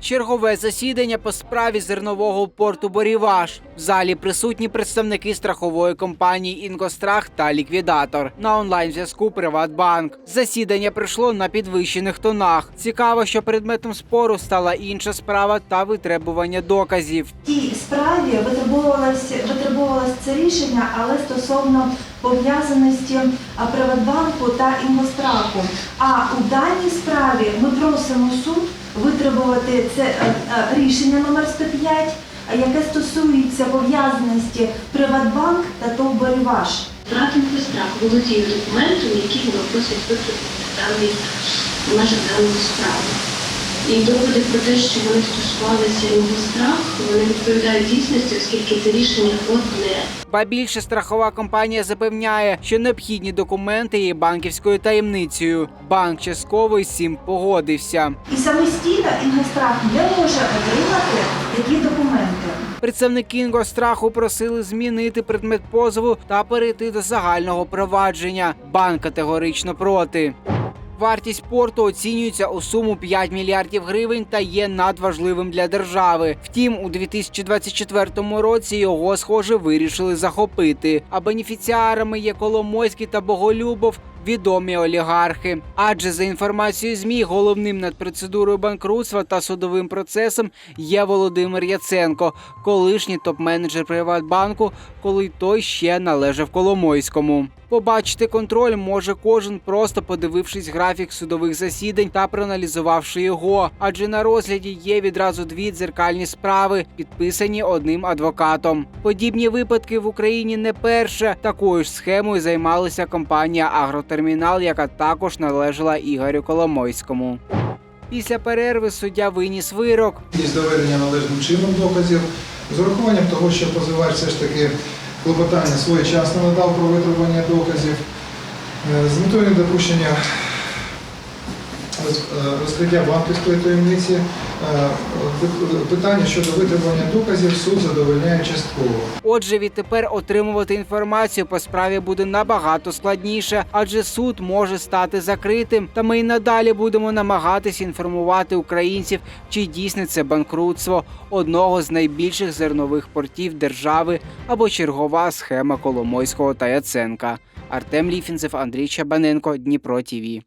Чергове засідання по справі зернового порту Боріваш. В залі присутні представники страхової компанії Інгострах та ліквідатор на онлайн зв'язку Приватбанк. Засідання пройшло на підвищених тонах. Цікаво, що предметом спору стала інша справа та витребування доказів. В тій справі витребувалось, витребувалось це рішення, але стосовно пов'язаності Приватбанку та Інгостраху. А у даній справі ми просимо суд витребувати це е, е, рішення номер 105, яке стосується пов'язаності Приватбанк та ТОВ «Боріваш». Брат Інфострах володіє документом, який просить викликати в межах даної справи. І доводи про те, що вони стосувалися його страх, вони відповідають дійсності, оскільки це рішення подане Ба більше страхова компанія запевняє, що необхідні документи є банківською таємницею. Банк частково із цим погодився. І самостійно Інгострах не може отримати такі документи. Представники Інгостраху просили змінити предмет позову та перейти до загального провадження. Банк категорично проти. Вартість порту оцінюється у суму 5 мільярдів гривень та є надважливим для держави. Втім, у 2024 році його, схоже, вирішили захопити. А бенефіціарами є Коломойський та Боголюбов. Відомі олігархи, адже за інформацією змі головним над процедурою банкрутства та судовим процесом є Володимир Яценко, колишній топ-менеджер Приватбанку, коли той ще належав Коломойському. Побачити контроль може кожен, просто подивившись графік судових засідань та проаналізувавши його. Адже на розгляді є відразу дві дзеркальні справи, підписані одним адвокатом. Подібні випадки в Україні не перше. Такою ж схемою займалася компанія Агротермінал, яка також належала Ігорю Коломойському. Після перерви суддя виніс вирок. із доведення належним чином доказів, з урахуванням того, що позивач все ж таки клопотання своєчасно надав про витребування доказів, е, з метою недопущення розкриття банківської таємниці, е, питання щодо витребування доказів суд задовольняє частково. Отже, відтепер отримувати інформацію по справі буде набагато складніше, адже суд може стати закритим. Та ми й надалі будемо намагатись інформувати українців, чи дійсне це банкрутство одного з найбільших зернових портів держави або чергова схема Коломойського та Яценка. Артем Ліфінцев, Андрій Чабаненко, Дніпро ТІВІ.